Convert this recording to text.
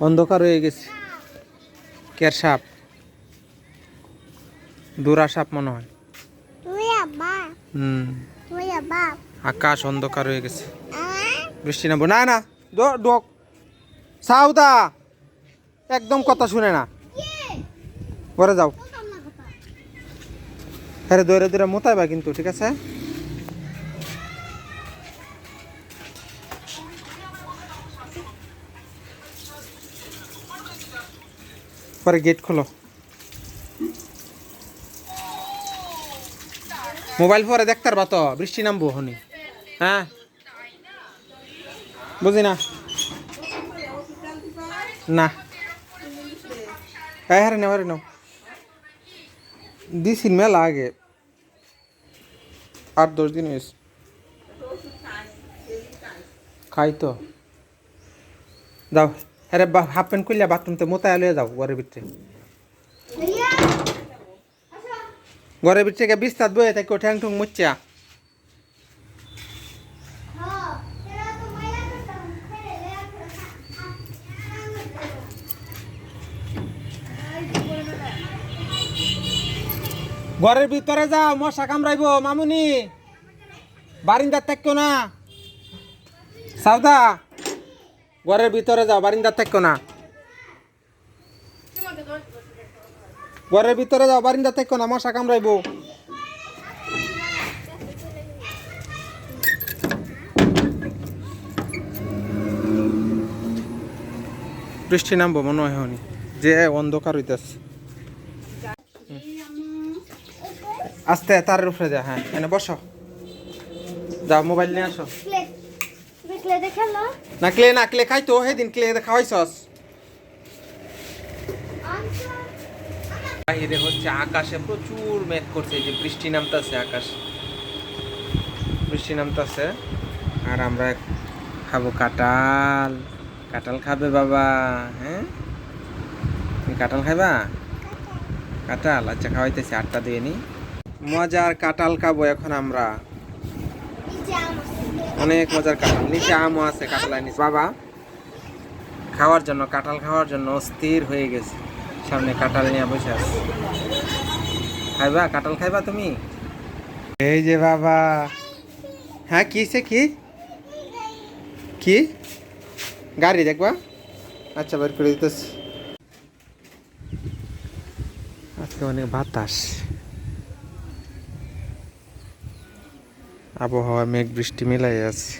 অন্ধকার হয়ে গেছে। কের সাপ? দুরা সাপ মনে হয়। হুম। আকাশ অন্ধকার হয়ে গেছে। বৃষ্টি নামবো। না না ডক সাউদা, একদম কথা শুনে না। ঘরে যাও। হ্যাঁ দৌড়ে দৌড়ে মোতাইবা কিন্তু, ঠিক আছে? পরে গেট খোলো। মোবাইল পরে দেখতে পারবা তো বৃষ্টি নামবো হনি হ্যাঁ? বুঝি না। না। হ্যাঁ হ্যাঁ নাও হ্যাঁ নাও। দিছি মেলা আগে। আট, দশ দিন হয়েছে। খাই তো। যাও। হ্যাঁ রে হাফ প্যান্ট খুললে বাথরুমতে মোতায় লয়ে যাও, ঘরের ভিতরে। ঘরের ভিতরে বিস্তার বয়ে থাকে ঠ্যাং ঠুং মুচ্চা ঘরের ভিতরে যাও, মশা কামড়াইব, মামুনি। বারিন্দার থাকো না। সাউদা, ঘরের ভিতরে যাও, বারিন্দার থাকো না। ঘরের ভিতরে যাও বারিন্দা থাকো না, মশা কামড়াইব। বৃষ্টি নামবো, মনে হয় যে অন্ধকার হইতেছে। আস্তে তার উপরে যা হ্যাঁ এনে বসো। যাও মোবাইল নিয়ে আসো। না? ক্লে না ক্লে খাইতো সেদিন ক্লে খাওয়াইছস। বাইরে হচ্ছে আকাশে প্রচুর মেঘ করছে এই যে বৃষ্টি নামতাছে আকাশ। বৃষ্টি নামতাছে আর আমরা খাব কাঁঠাল। কাঁঠাল খাবে বাবা হ্যাঁ? তুমি কাঁঠাল খাইবা? কাঁঠাল আচ্ছা খাওয়াইতেছি আটটা দিয়ে নি। মজার কাঁঠাল খাব এখন আমরা। নিচে অনেক মজার কাঁঠাল। নিচে আমও আছে কাঁঠাল আনিস বাবা খাওয়ার জন্য কাঁঠাল খাওয়ার জন্য অস্থির হয়ে গেছে। সামনে কাঁঠাল নিয়ে বসে আছে। খাইবা? কাঁঠাল খাইবা তুমি? এই যে বাবা। হ্যাঁ কিসে কি? কি? গাড়ি দেখবা? আচ্ছা বের করে দিতেছি। আজকে অনেক বাতাস। আবহাওয়া মেঘ বৃষ্টি মিলাই আছে